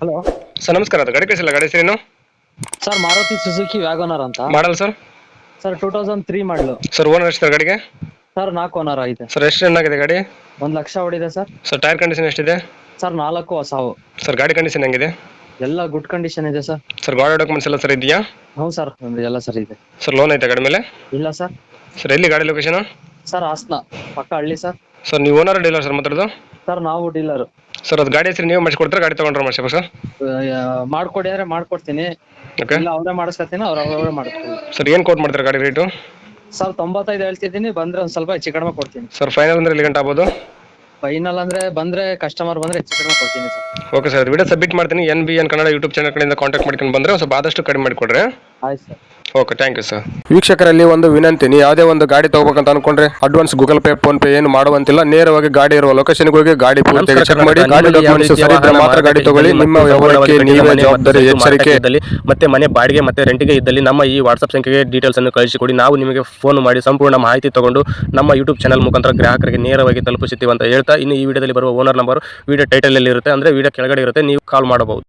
Hello. Sir ನಮಸ್ಕಾರ. ಅದು ಗಾಡಿ ಕಳಿಸಿಲ್ಲ. ಗಾಡಿ ಹೆಸರೇನು? ಸರ್ ಮಾರುತಿ ಸುಜುಕಿ ವ್ಯಾಗೋನರ್ ಅಂತ. Model sir? Sir two thousand three model. Sir owner ಎಷ್ಟು ಗಾಡಿಗೆ? ಸರ್ ನಾಲ್ಕು ಓನರ್ ಆಗಿದೆ. ಸರ್ ಎಷ್ಟು ರನ್ ಆಗಿದೆ ಗಾಡಿ? ಒಂದು ಲಕ್ಷ ಹೊಡಿದೆ ಸರ್. ಸರ್ ಟೈರ್ ಕಂಡೀಷನ್ ಎಷ್ಟಿದೆ? ಸರ್ ನಾಲ್ಕು ಸಾವು ಸರ್ ಗಾಡಿ ಕಂಡೀಷನ್ ಹೆಂಗಿದೆ? ಎಲ್ಲ ಗುಡ್ ಕಂಡೀಷನ್ ಇದೆ ಸರ್. ಸರ್ ಗಾಡಿ ಡಾಕ್ಯುಮೆಂಟ್ಸ್ ಎಲ್ಲ ಸರ್ ಇದೆಯಾ? ಹೌದು ಸರ್ ಎಲ್ಲ ಸರ್ ಇದೆ. ಸರ್ ಲೋನ್ ಐತೆ ಗಾಡಿ ಮೇಲೆ? ಇಲ್ಲ ಸರ್. ಸರ್ ಎಲ್ಲಿ ಗಾಡಿ ಲೊಕೇಶನ್ ಸರ್ ಹಾಸನ ಪಕ್ಕ ಹಳ್ಳಿ ಸರ್. ಸರ್ ನೀವು ಓನರ್ ಡೀಲರ್ ಸರ್ ಮಾತಾಡೋದು? ಸರ್ ನಾವು ಡೀಲರ್. ಸರ್ ಅದು ಗಾಡಿ ಹೆಸರು ನೀವು ಮಾಡಿಸ್ಕೊಡ್ತಾರೆ ಗಾಡಿ ತಗೊಂಡ್ರ ಮಾಡಿಸ್ಬೇಕು ಸರ್ ಮಾಡ್ಕೊಡಿ ಅಂದ್ರೆ ಮಾಡ್ಕೊಡ್ತೀನಿ. ಓಕೆ. ಇಲ್ಲ ಅವರೇ ಮಾಡಿಸ್ಕೊತೀನಿ ಅವ್ರ ಅವರೇ ಮಾಡ್ತೀನಿ ಸರ್ ಏನು ಕೋಟ್ ಮಾಡ್ತಾರೆ ಗಾಡಿ ರೇಟು? ಸರ್ ತೊಂಬತ್ತೈದು ಹೇಳ್ತಿದ್ದೀನಿ ಬಂದ್ರೆ ಒಂದು ಸ್ವಲ್ಪ ಹೆಚ್ಚು ಕಡಿಮೆ ಕೊಡ್ತೀನಿ. ಸರ್ ಫೈನಲ್ ಅಂದ್ರೆ ಗಂಟೆ ಆಗ್ಬೋದು? ಫೈನಲ್ ಅಂದ್ರೆ ಬಂದ್ರೆ ಕಸ್ಟಮರ್ ಬಂದ್ರೆ ಹೆಚ್ಚು ಕಡಿಮೆ ಕೊಡ್ತೀನಿ sir. Okay sir video submit ಮಾಡ್ತೀನಿ N B N Kannada YouTube channel ಕಡೆಯಿಂದ ಕಾಂಟ್ಯಾಕ್ಟ್ ಮಾಡ್ಕೊಂಡು ಬಂದ್ರೆ ಸ್ವಲ್ಪ ಆದಷ್ಟು ಕಡಿಮೆ ಮಾಡಿಕೊಡ್ರಿ. ಆಯ್ತು sir. Okay thank you sir ವೀಕ್ಷಕರಲ್ಲಿ ಒಂದು ವಿನಂತಿ ನೀವು ಯಾವುದೇ ಒಂದು ಗಾಡಿ ತಗೋಬೇಕಂತ ಅನ್ಕೊಂಡ್ರೆ advance Google Pay PhonePe ಏನು ಮಾಡುವಂತಿಲ್ಲ. ನೇರವಾಗಿ ಗಾಡಿ ಇರುವ ಲೊಕೇಶನ್ ಹೋಗಿ ಗಾಡಿ ಪೂರ್ತಿಯಾಗಿ ಚೆಕ್ ಮಾಡಿ ಗಾಡಿ ಡಾಕ್ಯುಮೆಂಟ್ಸ್ ಸರಿ ಇದ್ರೆ ಮಾತ್ರ ಗಾಡಿ ತಗೊಳ್ಳಿ. ನಿಮ್ಮ ವ್ಯವಹಾರಕ್ಕೆ ನೀವೇ ಜವಾಬ್ದಾರಿ ಎಚ್ಚರಿಕೆ. ಇದ್ದಲ್ಲಿ ಮತ್ತೆ ಮನೆ ಬಾಡಿಗೆ ಮತ್ತೆ ರೆಂಟಿಗೆ ಇದ್ದಲ್ಲಿ ನಮ್ಮ ಈ ವಾಟ್ಸ್ಆಪ್ ಸಂಖ್ಯೆಗೆ ಡೀಟೇಲ್ಸ್ ಅನ್ನು ಕಳಿಸಿಕೊಡಿ ನಾವು ನಿಮಗೆ ಫೋನ್ ಮಾಡಿ ಸಂಪೂರ್ಣ ಮಾಹಿತಿ ತಗೊಂಡು ನಮ್ಮ ಯೂಟ್ಯೂಬ್ ಚಾನಲ್ ಮುಖಾಂತರ ಗ್ರಾಹಕರಿಗೆ ನೇರವಾಗಿ ತಲುಪಿಸುತ್ತೀವಿ ಅಂತ ಹೇಳ್ತಾ ಇನ್ನು ಈ ವಿಡಿಯೋದಲ್ಲಿ ಬರುವ ಓನರ್ ನಂಬರ್ ವಿಡಿಯೋ ಟೈಟಲ್ ಅಲ್ಲಿ ಇರುತ್ತೆ ಅಂದ್ರೆ ವಿಡಿಯೋ ಕೆಳಗಡೆ ಇರುತ್ತೆ. ನೀವು ಕಾಲ್ ಮಾಡಬಹುದು.